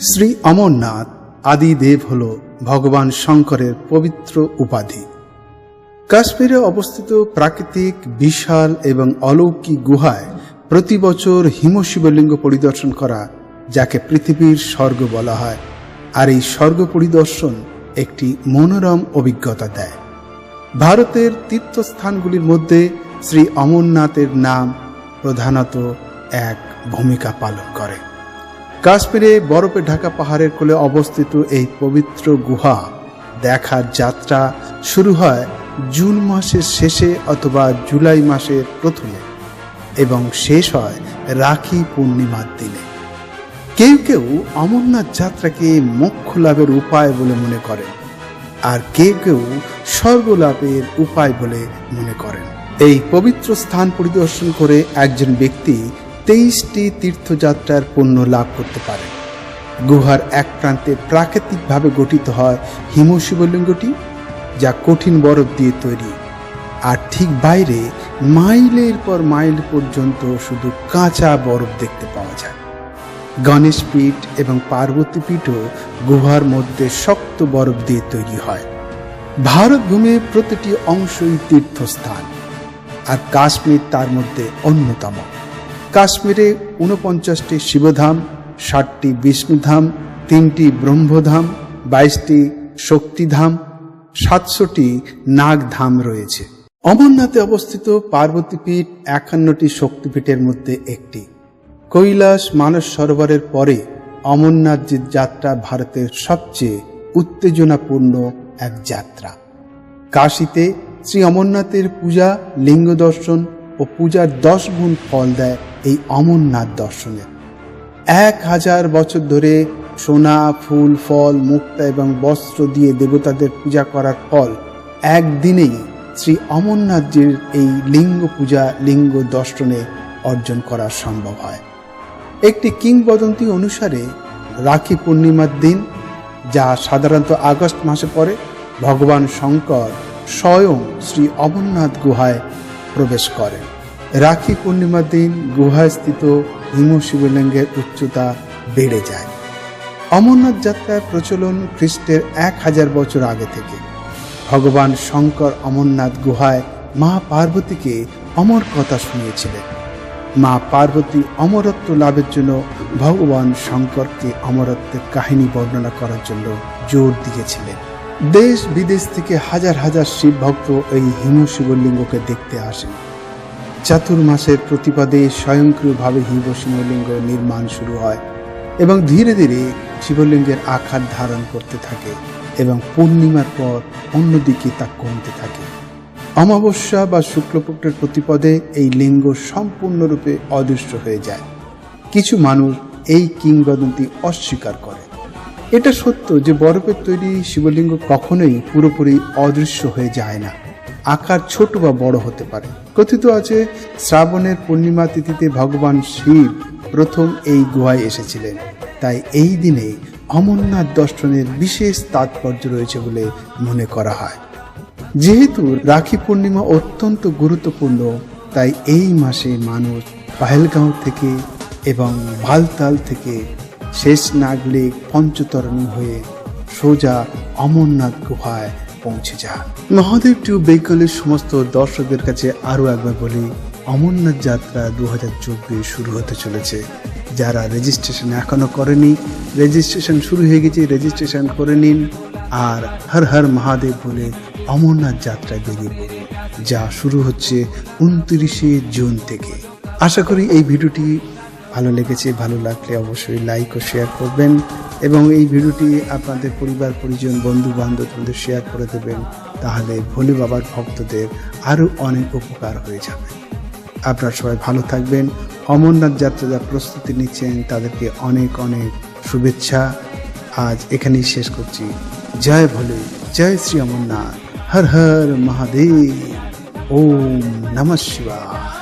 শ্রী অমরনাথ আদিদেব হল ভগবান শঙ্করের পবিত্র উপাধি। কাশ্মীরে অবস্থিত প্রাকৃতিক, বিশাল এবং অলৌকিক গুহায় প্রতি বছর হিমশিবলিঙ্গ পরিদর্শন করা, যাকে পৃথিবীর স্বর্গ বলা হয়, আর এই স্বর্গ পরিদর্শন একটি মনোরম অভিজ্ঞতা দেয়। ভারতের তীর্থস্থানগুলির মধ্যে শ্রী অমরনাথের নাম প্রধানত এক ভূমিকা পালন করে। কাশ্মীরে বরফে ঢাকা পাহাড়ের কোলে অবস্থিত এই পবিত্র গুহা দেখার যাত্রা শুরু হয় জুন মাসের শেষে অথবা জুলাই মাসের প্রথমে এবং শেষ হয় রাখি পূর্ণিমার দিনে। কেউ কেউ অমরনাথ যাত্রাকে মোক্ষ লাভের উপায় বলে মনে করেন আর কেউ কেউ স্বর্গ লাভের উপায় বলে মনে করেন। এই পবিত্র স্থান পরিদর্শন করে একজন ব্যক্তি তেইশটি তীর্থযাত্রার পুণ্য লাভ করতে পারে গুহার এক প্রান্তে প্রাকৃতিকভাবে গঠিত হয় হিমশিবলিঙ্গটি, যা কঠিন বরফ দিয়ে তৈরি। আর ঠিক বাইরে মাইলের পর মাইল পর্যন্ত শুধু কাঁচা বরফ দেখতে পাওয়া যায়। গণেশ পীঠ এবং পার্বতী পীঠও গুহার মধ্যে শক্ত বরফ দিয়ে তৈরি হয়। ভারত ভূমির প্রতিটি অংশই তীর্থস্থান, আর কাশ্মীর তার মধ্যে অন্যতম। কাশ্মীরে ঊনপঞ্চাশটি শিবধাম, ষাটটি বিষ্ণুধাম, তিনটি ব্রহ্মধাম, বাইশটি শক্তিধাম, সাতশোটি নাগধাম রয়েছে। অমরনাথে অবস্থিত পার্বতীপীঠ একান্নটি শক্তিপীঠের মধ্যে একটি। কৈলাস মানস সরোবরের পরে অমরনাথজির যাত্রা ভারতের সবচেয়ে উত্তেজনাপূর্ণ এক যাত্রা। কাশীতে শ্রী অমরনাথের পূজা, লিঙ্গ দর্শন ও পূজার দশ গুণ ফল দেয় এই অমরনাথ দর্শনে। এক হাজার বছর ধরে সোনা, ফুল, ফল, মুক্তা এবং বস্ত্র দিয়ে দেবতাদের পূজা করার ফল একদিনেই শ্রী অমরনাথজির এই লিঙ্গ পূজা, লিঙ্গ দর্শনে অর্জন করা সম্ভব হয়। একটি কিংবদন্তি অনুসারে রাখি পূর্ণিমার দিন, যা সাধারণত আগস্ট মাসে পড়ে, ভগবান শঙ্কর স্বয়ং শ্রী অমরনাথ গুহায় প্রবেশ করেন রাখি পূর্ণিমার দিন গুহায় স্থিত হিম শিবলিঙ্গের উচ্চতা বেড়ে যায়। অমরনাথ যাত্রার প্রচলন খ্রিস্টের এক হাজার বছর আগে থেকে। ভগবান শঙ্কর অমরনাথ গুহায় মা পার্বতীকে অমর কথা শুনিয়েছিলেন। মা পার্বতী অমরত্ব লাভের জন্য ভগবান শঙ্করকে অমরত্বের কাহিনী বর্ণনা করার জন্য জোর দিয়েছিলেন। দেশ বিদেশ থেকে হাজার হাজার শিব ভক্ত এই হিম শিবলিঙ্গকে দেখতে আসেন। চাতুর্মাসের প্রতিপাদে স্বয়ংক্রিয়ভাবে হিম শিবলিঙ্গ নির্মাণ শুরু হয় এবং ধীরে ধীরে শিবলিঙ্গের আকার ধারণ করতে থাকে এবং পূর্ণিমার পর অন্যদিকে তা কমতে থাকে। অমাবস্যা বা শুক্লপক্ষের প্রতিপদে এই লিঙ্গ সম্পূর্ণরূপে অদৃশ্য হয়ে যায়। কিছু মানুষ এই কিংবদন্তি অস্বীকার করে। এটা সত্য যে বরফের তৈরি শিবলিঙ্গ কখনোই পুরোপুরি অদৃশ্য হয়ে যায় না। আকার ছোট বা বড় হতে পারে। কথিত আছে, শ্রাবণের পূর্ণিমা তিথিতে ভগবান শিব প্রথম এই গুহায় এসেছিলেন। তাই এই দিনে অমরনাথ দর্শনের বিশেষ তাৎপর্য রয়েছে বলে মনে করা হয়। যেহেতু রাখি পূর্ণিমা অত্যন্ত গুরুত্বপূর্ণ, তাই এই মাসে মানুষ পাহেলগাঁও থেকে এবং ভালতাল থেকে শেষ নাগলে পঞ্চতরণী হয়ে সোজা অমরনাথ গুহায় পৌঁছে যান মহাদেব টু বেঙ্গলের সমস্ত দর্শকদের কাছে আরও একবার বলি, অমরনাথ যাত্রা দু হাজার শুরু হতে চলেছে। যারা রেজিস্ট্রেশন এখনও করেনি রেজিস্ট্রেশন শুরু হয়ে গেছে রেজিস্ট্রেশন করে নিন। আর হর হর মহাদেব বলে অমরনাথ যাত্রায় বেরিয়ে পড়ুন, যা শুরু হচ্ছে উনত্রিশে জুন থেকে। আশা করি এই ভিডিওটি ভালো লেগেছে, ভালো লাগলে অবশ্যই লাইক ও শেয়ার করবেন এবং এই ভিডিওটি আপনাদের পরিবার, পরিজন বন্ধু বান্ধবদের শেয়ার করে দেবেন, তাহলে ভোলে বাবার ভক্তদের আরও অনেক উপকার হয়ে যাবে। আপনারা সবাই ভালো থাকবেন। অমরনাথ যাত্রা যা প্রস্তুতি নিচ্ছেন তাদেরকে অনেক অনেক শুভেচ্ছা। আজ এখানেই শেষ করছি। জয় ভোলে, জয় শ্রী অমরনাথ। হর হর, মহাদেব। ওম নমঃ শিবায়।